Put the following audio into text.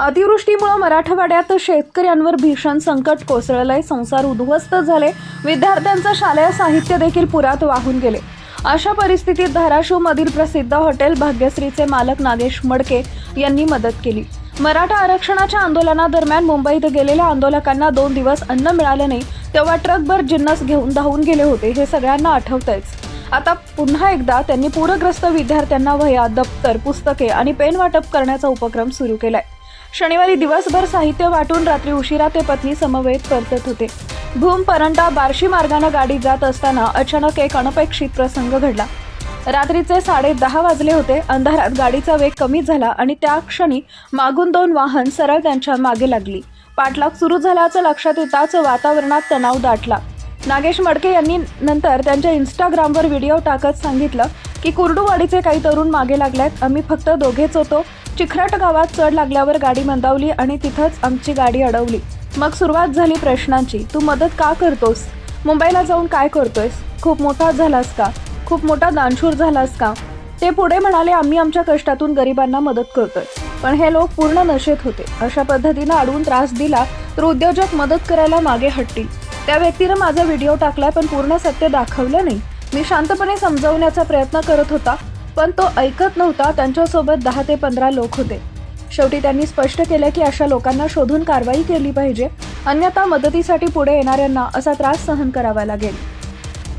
अतिवृष्टीमुळे मराठवाड्यात शेतकऱ्यांवर भीषण संकट कोसळलंय. संसार उद्ध्वस्त झाले. विद्यार्थ्यांचं शालेय साहित्य देखील पुरात वाहून गेले. अशा परिस्थितीत धाराशिव मधील प्रसिद्ध हॉटेल भाग्यश्रीचे मालक नागेश मडके यांनी मदत केली. मराठा आरक्षणाच्या आंदोलनादरम्यान मुंबईत गेलेल्या आंदोलकांना दोन दिवस अन्न मिळाले नाही तेव्हा ट्रकभर जिन्नस घेऊन धावून गेले होते. हे सगळ्यांना आठवतंयच. आता पुन्हा एकदा त्यांनी पूरग्रस्त विद्यार्थ्यांना वह्या दप्तर पुस्तके आणि पेन वाटप करण्याचा उपक्रम सुरू केलाय. शनिवारी दिवसभर साहित्य वाटून रात्री उशिरा ते पत्नी समवेत परतत होते. भूम परंटा बार्शी मार्गानं गाडी जात असताना अचानक एक अनपेक्षित प्रसंग घडला. रात्रीचे साडे दहा वाजले होते अंधारात गाडीचा वेग कमी झाला आणि त्या क्षणी मागून दोन वाहन सरळ त्यांच्या मागे लागली. पाठलाग सुरू झाल्याचं लक्षात येताच वातावरणात तणाव दाटला. नागेश मडके यांनी नंतर त्यांच्या इंस्टाग्रामवर व्हिडिओ टाकत सांगितलं की कुर्डूवाडीचे काही तरुण मागे लागल्यात आम्ही फक्त दोघेच होतो. चिखराट गावात चढ लागल्यावर गाडी मंदावली आणि तिथंच आमची गाडी अडवली. मग सुरुवात झाली प्रश्नांची. तू मदत का करतोस? मुंबईला जाऊन काय करतोयस? खूप मोठा झालास का? खूप मोठा दानशूर झालास का? ते पुढे म्हणाले आम्ही आमच्या कष्टातून गरिबांना मदत करतोय. पण हे लोक पूर्ण नशेत होते. अशा पद्धतीनं अडवून त्रास दिला तर उद्योजक मदत करायला मागे हटतील. त्या व्यक्तीनं माझा व्हिडिओ टाकलाय पण पूर्ण सत्य दाखवलं नाही. मी शांतपणे समजवण्याचा प्रयत्न करत होता पण तो ऐकत नव्हता. त्यांच्यासोबत दहा ते पंधरा लोक होते. शेवटी त्यांनी स्पष्ट केलं की अशा लोकांना शोधून कारवाई केली पाहिजे. अन्यथा मदतीसाठी पुढे येणाऱ्यांना असा त्रास सहन करावा लागेल.